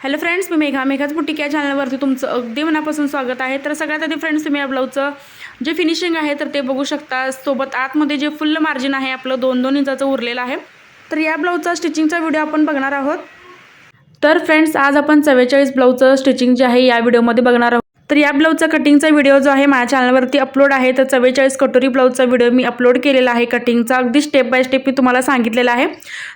Hello friends मी Megha. मेघाच boutique या चॅनलवरती तुमचं अगदी मनापासून स्वागत आहे. तर सगळ्यात आधी फ्रेंड्स तुम्ही या ब्लाऊजचं जे फिनिशिंग आहे तर ते बघू शकता. सोबत आतमध्ये जे फुल मार्जिन आहे आपलं दोन दोन इंचाचं उरलेलं आहे. तर या ब्लाऊजचा स्टिचिंगचा व्हिडिओ आपण बघणार आहोत. तर फ्रेंड्स आज आपण चव्वेचाळीस ब्लाऊजचं स्टिचिंग जे आहे या व्हिडिओमध्ये बघणार आहोत. तर या ब्लाऊजचा कटिंगचा व्हिडिओ जो आहे माझ्या चॅनलवरती अपलोड आहे. तर चव्वेचाळीस कटोरी ब्लाऊजचा व्हिडिओ मी अपलोड केलेला आहे. कटिंगचा अगदी स्टेप बाय स्टेप मी तुम्हाला सांगितलेला आहे.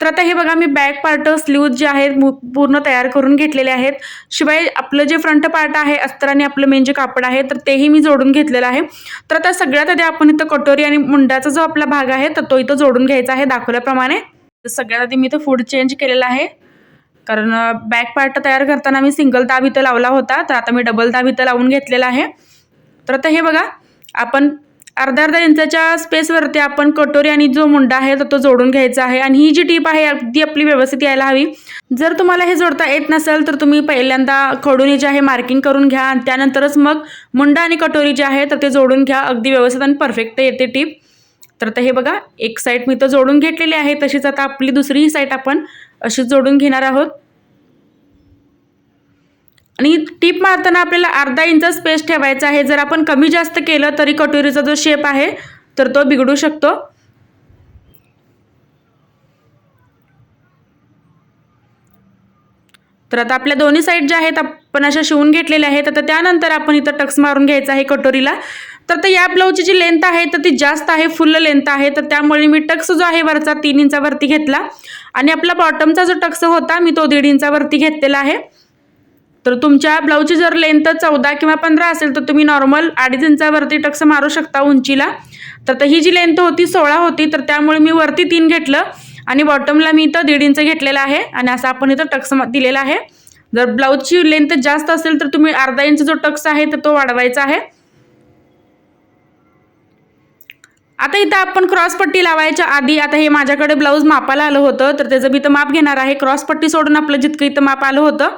तर आता हे बघा मी बॅक पार्ट स्लीव्ज जे आहेत पूर्ण तयार करून घेतलेले आहेत. शिवाय आपलं जे फ्रंट पार्ट आहे अस्तराने आपलं मेन जे कापड आहे तर तेही मी जोडून घेतलेलं आहे. तर आता सगळ्यात आधी आपण इथं कटोरी आणि मुंडाचा जो आपला भाग आहे तर तो इथं जोडून घ्यायचा आहे दाखवल्याप्रमाणे. सगळ्यात आधी मी इथं फूड चेंज केलेला आहे. कारण बॅक पार्ट तयार करताना मी सिंगल दाब इथं लावला होता तर आता मी डबल दाब इथं लावून घेतलेला आहे. तर आता हे बघा आपण अर्धा अर्धा इंचाच्या स्पेसवरती आपण कटोरी आणि जो मुंडा आहे तर तो जोडून घ्यायचा आहे. आणि ही जी टीप आहे अगदी आपली व्यवस्थित यायला हवी. जर तुम्हाला हे जोडता येत नसेल तर तुम्ही पहिल्यांदा खडून जे आहे मार्किंग करून घ्या. आणि त्यानंतरच मग मुंडा आणि कटोरी जे आहे तर ते जोडून घ्या. अगदी व्यवस्थित आणि परफेक्ट येते टीप तर आता हे बघा एक साईड मी तर जोडून घेतलेली आहे. तशीच आता आपली दुसरी साईड आपण अशी जोडून घेणार आहोत. आणि टीप मारताना आपल्याला अर्धा इंच स्पेस ठेवायचा आहे. जर आपण कमी जास्त केलं तरी कटोरीचा जो शेप आहे तर तो बिघडू शकतो. तर आता आपल्या दोन्ही साईड ज्या आहेत आपण अशा शिवून घेतलेल्या आहेत. आता त्यानंतर आपण इथं टक्स मारून घ्यायचा आहे कटोरीला. तर आता या ब्लाऊजची जी लेंथ आहे तर ती जास्त आहे फुल लेंथ आहे. तर त्यामुळे मी टक्स जो आहे वरचा तीन इंचावरती घेतला. आणि आपला बॉटमचा जो टक्स होता मी तो दीड इंचावरती घेतलेला आहे. तर तुमच्या ब्लाऊजची जर लेंथ चौदा किंवा पंधरा असेल तर तुम्ही नॉर्मल अडीच इंचावरती टक्स मारू शकता उंचीला. तर ही जी लेंथ होती सोळा होती तर त्यामुळे मी वरती तीन घेतलं. आणि बॉटमला मी इथं दीड इंच घेतलेलं आहे. आणि असं आपण इथं टक्स दिलेला आहे. जर ब्लाऊजची लेंथ जास्त असेल तर तुम्ही अर्धा इंच जो टक्स आहे तर तो वाढवायचा आहे. आता इथं आपण क्रॉस पट्टी लावायच्या आधी आता हे माझ्याकडे ब्लाऊज मापाला आलं होतं तर त्याचं मी इथं माप घेणार आहे. क्रॉस पट्टी सोडून आपलं जितकं इथं माप आलं होतं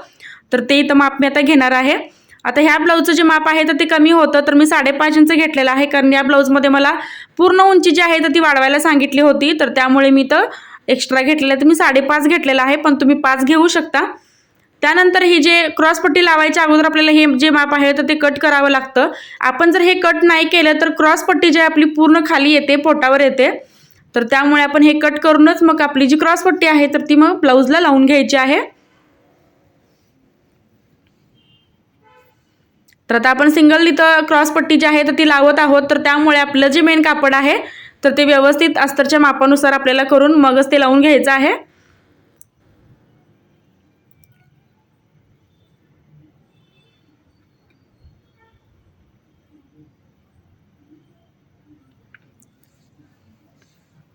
तर ते इथं माप मी आता घेणार आहे. आता ह्या ब्लाऊजचं जे माप आहे तर ते कमी होतं तर मी साडेपाच इंच घेतलेलं आहे कारण या ब्लाऊजमध्ये मला पूर्ण उंची जी आहे तर ती वाढवायला सांगितली होती तर त्यामुळे मी तर एक्स्ट्रा घेतलेलं आहे. तर मी साडेपाच घेतलेलं आहे पण तुम्ही पाच घेऊ शकता. त्यानंतर ही जे क्रॉसपट्टी लावायच्या अगोदर आपल्याला हे जे माप आहे तर ते कट करावं लागतं. आपण जर हे कट नाही केलं तर क्रॉसपट्टी जी आपली पूर्ण खाली येते पोटावर येते तर त्यामुळे आपण हे कट करूनच मग आपली जी क्रॉसपट्टी आहे तर ती मग ब्लाऊजला लावून घ्यायची आहे. तर आता आपण सिंगल इथं क्रॉसपट्टी जी आहे तर ती लावत आहोत तर त्यामुळे आपलं जे मेन कापड आहे तर ते व्यवस्थित अस्तरच्या मापानुसार आपल्याला करून मगच ते लावून घ्यायचं आहे.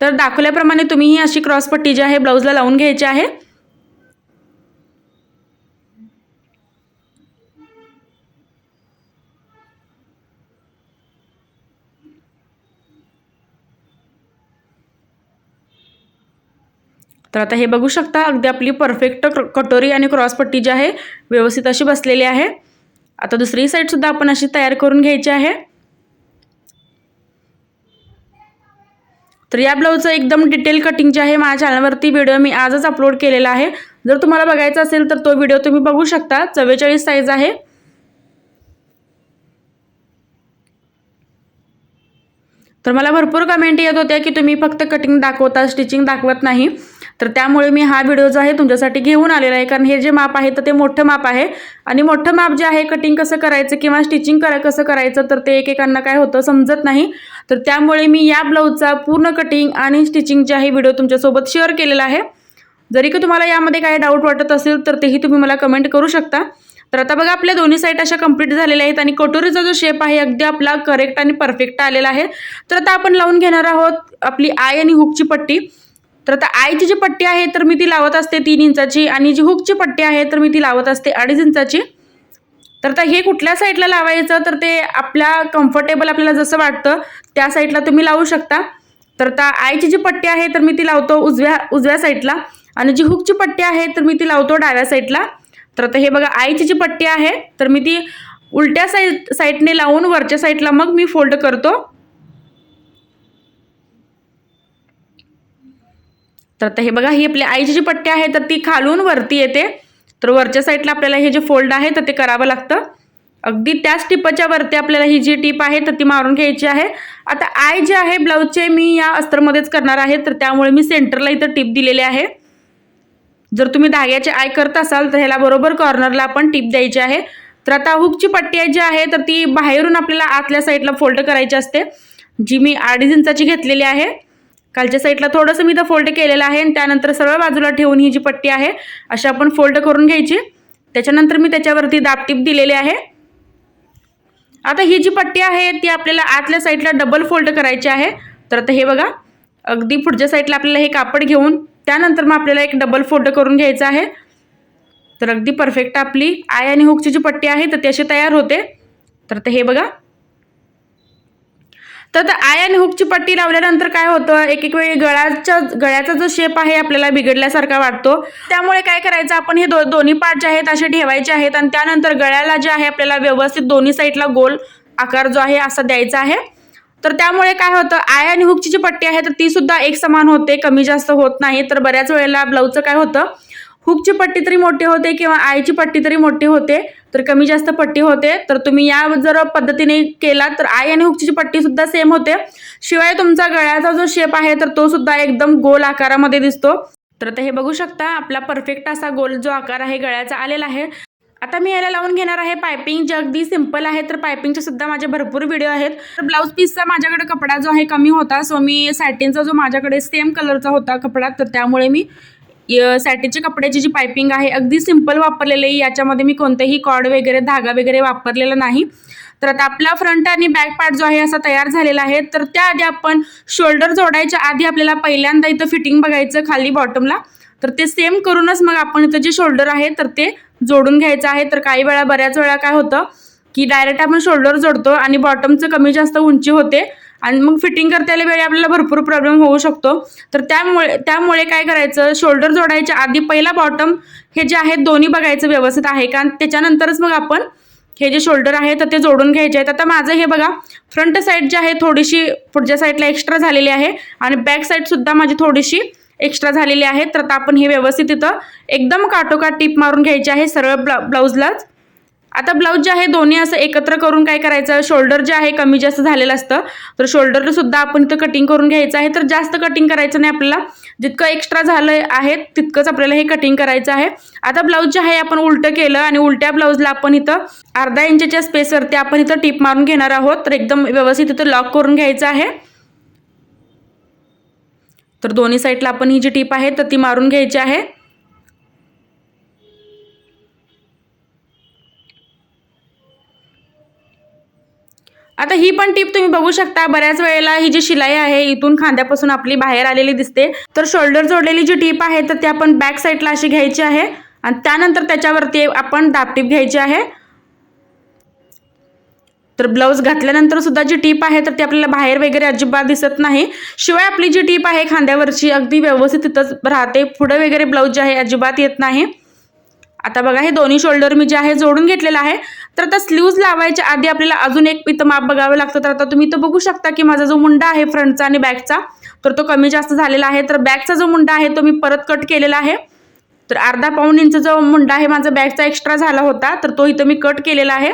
तर दाखवल्याप्रमाणे तुम्ही ही अशी क्रॉसपट्टी जी आहे ब्लाऊजला लावून घ्यायची आहे. तर आता हे बघू शकता अगदी आपली परफेक्ट कटोरी आणि क्रॉसपट्टी जी आहे व्यवस्थित अशी बसलेली आहे. आता दुसरी साईडसुद्धा आपण अशी तयार करून घ्यायची आहे. तर या ब्लाऊजचं एकदम डिटेल कटिंग जे आहे माझ्या चॅनलवरती व्हिडिओ मी आजच अपलोड केलेला आहे. जर तुम्हाला बघायचा असेल तर तो व्हिडिओ तुम्ही बघू शकता. चव्वेचाळीस साईज आहे. तर मला भरपूर कमेंट येत होत्या की तुम्ही फक्त कटिंग दाखवता स्टिचिंग दाखवत नाही. तर त्यामुळे मी हा व्हिडिओ जो आहे तुमच्यासाठी घेऊन आलेला आहे. कारण हे जे माप आहे तर ते मोठं माप आहे. आणि मोठं माप जे आहे कटिंग कसं करायचं किंवा स्टिचिंग करा कसं करायचं तर ते एकेकांना काय होतं समजत नाही. तर त्यामुळे मी या ब्लाऊजचा पूर्ण कटिंग आणि स्टिचिंग जे आहे व्हिडिओ तुमच्यासोबत शेअर केलेला आहे. जरी की तुम्हाला यामध्ये काही डाऊट वाटत असेल तर तेही तुम्ही मला कमेंट करू शकता. तर आता बघा आपल्या दोन्ही साईड अशा कंप्लीट झालेल्या आहेत आणि कटोरीचा जो शेप आहे अगदी आपला करेक्ट आणि परफेक्ट आलेला आहे. तर आता आपण लावून घेणार आहोत आपली आय आणि हुकची पट्टी. तर आता आयची जी पट्टी आहे तर मी ती लावत असते तीन इंचाची आणि जी हुकची पट्टी आहे तर मी ती लावत असते अडीच इंचाची. तर आता हे कुठल्या साईडला लावायचं? तर ते आपल्या कम्फर्टेबल आपल्याला जसं वाटतं त्या साईडला तुम्ही लावू शकता. तर आता आईची जी पट्टी आहे तर मी ती लावतो उजव्या उजव्या साईडला आणि जी हुकची पट्टी आहे तर मी ती लावतो डाव्या साईडला. तर आता हे बघा आईची जी पट्टी आहे तर मी ती उलट्या साईड साईडने लावून वरच्या साईडला मग मी फोल्ड करतो. तर आता हे बघा ही आपली आईची जी पट्टी आहे तर ती खालून वरती येते. तर वरच्या साईडला आपल्याला हे जे फोल्ड आहे तर ते करावं लागतं. अगदी त्याच टिपाच्या वरती आपल्याला ही जी टीप आहे तर ती मारून घ्यायची आहे. आता आय जे आहे ब्लाऊजचे मी या अस्तरमध्येच करणार आहे तर त्यामुळे मी सेंटरला इथं टीप दिलेली आहे. जर तुम्ही धाग्याचे आय करत असाल तर ह्याला बरोबर कॉर्नरला आपण टीप द्यायची आहे. तर आता हुकची पट्टी आहे जी आहे तर ती बाहेरून आपल्याला आतल्या साईडला फोल्ड करायची असते. जी मी अडीच इंचाची घेतलेली आहे. खालच्या साईडला थोडंसं मी इथं फोल्ड केलेलं आहे आणि त्यानंतर सरळ बाजूला ठेवून ही जी पट्टी आहे अशी आपण फोल्ड करून घ्यायची. त्याच्यानंतर मी त्याच्यावरती दाबटीप दिलेली आहे. आता ही जी पट्टी आहे ती आपल्याला आतल्या साईडला डबल फोल्ड करायची आहे. तर आता हे बघा अगदी पुढच्या साईडला आपल्याला हे कापड घेऊन त्यानंतर मग आपल्याला एक डबल फोल्ड करून घ्यायचं आहे. तर अगदी परफेक्ट आपली आय आणि हुकची जी पट्टी आहे तर ती अशी तयार होते. तर आता हे बघा तर आयन हुकची पट्टी लावल्यानंतर काय होतं? एक एक वेळी गळ्याच्या गळ्याचा जो शेप आहे आपल्याला बिघडल्यासारखा वाटतो. त्यामुळे काय करायचं? आपण हे दो दोन्ही पार्ट जे आहेत असे ठेवायचे आहेत आणि त्यानंतर गळ्याला जे आहे आपल्याला व्यवस्थित दोन्ही साईडला गोल आकार जो आहे असा द्यायचा आहे. तर त्यामुळे काय होतं? आय आणि हुकची जी पट्टी आहे तर ती सुद्धा एक समान होते. कमी जास्त होत नाही. तर बऱ्याच वेळेला ब्लाऊजचं काय होतं? हुकची पट्टी तरी मोठी होते किंवा आईची पट्टी तरी मोठी होते तर कमी जास्त पट्टी होते. तर तुम्ही या जर पद्धतीने केला तर आई आणि हुकची पट्टी सुद्धा सेम होते. शिवाय तुमचा गळ्याचा जो शेप आहे तर तो सुद्धा एकदम गोल आकारामध्ये दिसतो. तर आता हे बघू शकता आपला परफेक्ट असा गोल जो आकार आहे गळ्याचा आलेला आहे. आता मी याला लावून घेणार आहे पायपिंग जे अगदी सिंपल आहे तर पायपिंगचे सुद्धा माझे भरपूर व्हिडिओ आहेत. तर ब्लाऊज पीसचा माझ्याकडे कपडा जो आहे कमी होता. सो मी सॅटिनचा जो माझ्याकडे सेम कलरचा होता कपडा तर त्यामुळे मी सॅटिनच्या कपड्याची जी पायपिंग आहे अगदी सिंपल वापरलेली आहे. याच्यामध्ये मी कोणतेही कॉड वगैरे धागा वगैरे वापरलेला नाही. तर आता आपला फ्रंट आणि बॅक पार्ट जो आहे असा तयार झालेला आहे. तर त्याआधी आपण शोल्डर जोडायच्या आधी आपल्याला पहिल्यांदा इथं फिटिंग बघायचं खाली बॉटमला तर ते सेम करूनच मग आपण इथं जे शोल्डर आहे तर ते जोडून घ्यायचं आहे. तर काही वेळा बऱ्याच वेळा काय होतं की डायरेक्ट आपण शोल्डर जोडतो आणि बॉटमचं कमी जास्त उंची होते. आणि मग फिटिंग करताना वेळी आपल्याला भरपूर प्रॉब्लेम होऊ शकतो. तर त्यामुळे त्यामुळे काय करायचं? शोल्डर जोडायच्या आधी पहिला बॉटम हे जे आहे दोन्ही बघायचं व्यवस्थित आहे का? त्याच्यानंतरच मग आपण हे जे शोल्डर आहे तर ते जोडून घ्यायचे आहेत. आता माझं हे बघा फ्रंट साईड जे आहे थोडीशी पुढच्या साईडला एक्स्ट्रा झालेली आहे. आणि बॅक साईडसुद्धा माझी थोडीशी एक्स्ट्रा झालेली आहे. तर आता आपण हे व्यवस्थित इथं एकदम काटोकाट टीप मारून घ्यायची आहे. सरळ ब्ला ब्लाऊजलाच आता ब्लाऊज जे आहे दोन्ही असं एकत्र करून काय करायचं? शोल्डर जे आहे कमी जास्त झालेलं असतं. तर शोल्डर सुद्धा आपण इथं कटिंग करून घ्यायचं आहे. तर जास्त कटिंग करायचं नाही आपल्याला. जितकं एक्स्ट्रा झालं आहे तितकंच आपल्याला हे कटिंग करायचं आहे. आता ब्लाऊज जे आहे आपण उलटं केलं आणि उलट्या ब्लाऊजला आपण इथं अर्धा इंचच्या स्पेसवरती आपण इथं टीप मारून घेणार आहोत. तर एकदम व्यवस्थित इथं लॉक करून घ्यायचं आहे. तर दोन्ही साईडला आपण ही जी टीप आहे तर ती मारून घ्यायची आहे. आता ही पण टीप तुम्ही बघू शकता. बऱ्याच वेळेला ही जी शिलाई आहे इथून खांद्यापासून आपली बाहेर आलेली दिसते. तर शोल्डर जोडलेली जी टीप आहे तर ती आपण बॅक साईडला अशी घ्यायची आहे. आणि त्यानंतर त्याच्यावरती आपण दाबटीप घ्यायची आहे. तर ब्लाऊज घातल्यानंतर सुद्धा जी टीप आहे तर ती आपल्याला बाहेर वगैरे अजिबात दिसत नाही. शिवाय आपली जी टीप आहे खांद्यावरची अगदी व्यवस्थित तिथंच राहते. पुढे वगैरे ब्लाऊज जे आहे अजिबात येत नाही. आता बघा हे दोन्ही शोल्डर मी जे आहे जोडून घेतलेलं आहे. तर आता स्लीव्ज लावायच्या आधी आपल्याला अजून एक इथं माप बघावं लागतं. तर आता तुम्ही इथं बघू शकता की माझा जो मुंडा आहे फ्रंटचा आणि बॅकचा तर तो कमी जास्त झालेला आहे. तर बॅकचा जो मुंडा आहे तो मी परत कट केलेला आहे. तर अर्धा पाऊन इंच जो मुंडा आहे माझा बॅकचा एक्स्ट्रा झाला होता. तर तो इथं मी कट केलेला आहे.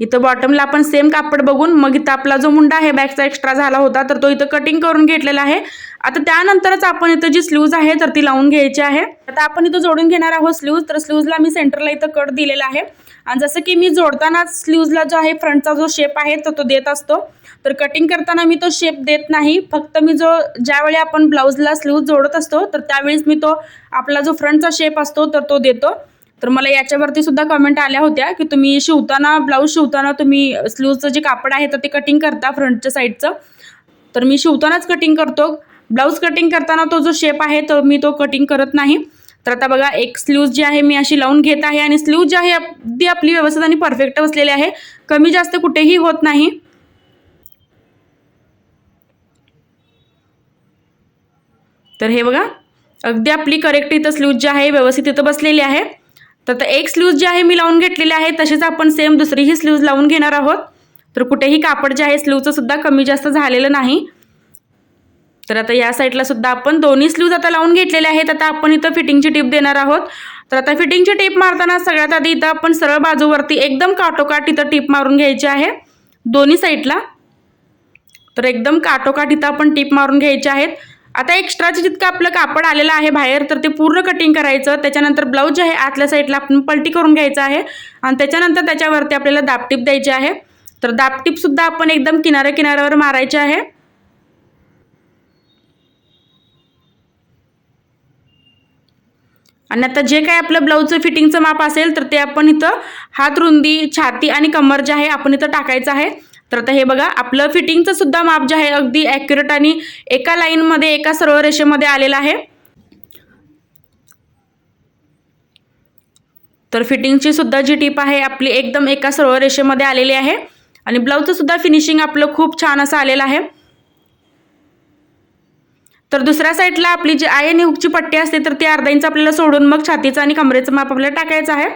इथं बॉटमला आपण सेम कापड बघून मग इथं आपला जो मुंडा आहे बॅकचा एक्स्ट्रा झाला होता तर तो इथं कटिंग करून घेतलेला आहे. आता त्यानंतरच आपण इथं जी स्लीव्ज आहे तर ती लावून घ्यायची आहे. आता आपण इथं जोडून घेणार आहोत स्लीव्ज तर स्लीव्जला मी सेंटरला इथं कट दिलेला आहे. आणि जसं की मी जोडताना स्लीव्जला जो आहे फ्रंटचा जो शेप आहे तर तो देत असतो. तर कटिंग करताना मी तो शेप देत नाही. फक्त मी जो ज्यावेळी आपण ब्लाऊजला स्लीव्ज जोडत असतो तर त्यावेळेस मी तो आपला जो फ्रंटचा शेप असतो तर तो देतो. तर मला याच्यावरती सुद्धा कमेंट आल्या होत्या की तुम्ही शिवताना ब्लाऊज शिवताना तुम्ही स्लीवचं जे कापड आहे तर ते कटिंग करता फ्रंटच्या साईडचं तर मी शिवतानाच कटिंग करतो. ब्लाऊज कटिंग करताना तो जो शेप आहे तो मी तो कटिंग करत नाही. तर आता बघा एक स्लीव्ज जी आहे मी अशी लावून घेत आहे आणि स्लीव जी आहे अगदी आपली व्यवस्थित आणि परफेक्ट बसलेली आहे. कमी जास्त कुठेही होत नाही. तर हे बघा अगदी आपली करेक्ट इथं स्लीव जी आहे व्यवस्थित इथं बसलेली आहे. तर एक स्लीव्ज जी आहे मी लावून घेतलेली आहे. तसेच आपण सेम दुसरीही स्लीव्ज लावून घेणार आहोत. तर कुठेही कापड जे आहे स्लीवचं सुद्धा कमी जास्त झालेलं नाही. तर आता या साईडला सुद्धा आपण दोन्ही स्लीव्ज आता लावून घेतलेले आहेत. आता आपण इथं फिटिंगची टीप देणार आहोत. तर आता फिटिंगची टीप मारताना सगळ्यात आधी इथं आपण सरळ बाजूवरती एकदम काटोकाट इथं टीप मारून घ्यायची आहे. दोन्ही साईडला तर एकदम काटोकाट इथं आपण टीप मारून घ्यायचे आहेत. आता एक्स्ट्राचं जितकं आपलं कापड आलेलं आहे बाहेर तर ते पूर्ण कटिंग करायचं. त्याच्यानंतर ब्लाऊज जे आहे आतल्या साईडला आपण पलटी करून घ्यायचं आहे. आणि त्याच्यानंतर त्याच्यावरती आपल्याला दापटीप द्यायची आहे. तर दापटीपसुद्धा आपण एकदम किनाऱ्या किनाऱ्यावर मारायचे आहे. आणि आता जे काय आपलं ब्लाऊजचं फिटिंगचं माप असेल तर ते आपण इथं हात रुंदी छाती आणि कमर जे आहे आपण इथं टाकायचं आहे. तर आता हे बघा आपलं फिटिंगचं सुद्धा माप जे आहे अगदी ॲक्युरेट आणि एका लाईनमध्ये एका सरळ रेषेमध्ये आलेलं आहे. तर फिटिंगची सुद्धा जी टीप आहे आपली एकदम एका सरळ रेषेमध्ये आलेली आहे. आणि ब्लाऊजचं सुद्धा फिनिशिंग आपलं खूप छान असं आलेलं आहे. तर दुसऱ्या साईडला आपली जी आय आणि हुकची पट्टी असते तर ती अर्धा इंच आपल्याला सोडून मग छातीचं आणि कमरेचं माप आपल्याला टाकायचं आहे.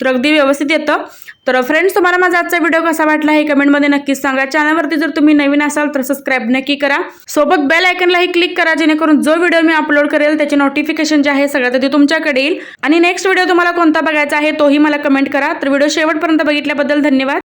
तर अगदी व्यवस्थित येतं. तर फ्रेंड्स तुम्हाला माझा आजचा व्हिडिओ कसा वाटला हे कमेंटमध्ये नक्कीच सांगा. चॅनलवरती जर तुम्ही नवीन असाल तर सबस्क्राईब नक्की करा. सोबत बेल आयकनलाही क्लिक करा जेणेकरून जो व्हिडिओ मी अपलोड करेल त्याचे नोटिफिकेशन जे आहे सगळ्यात आधी तुमच्याकडे येईल. आणि नेक्स्ट व्हिडिओ तुम्हाला कोणता बघायचा आहे तोही मला कमेंट करा. तर व्हिडिओ शेवटपर्यंत बघितल्याबद्दल धन्यवाद.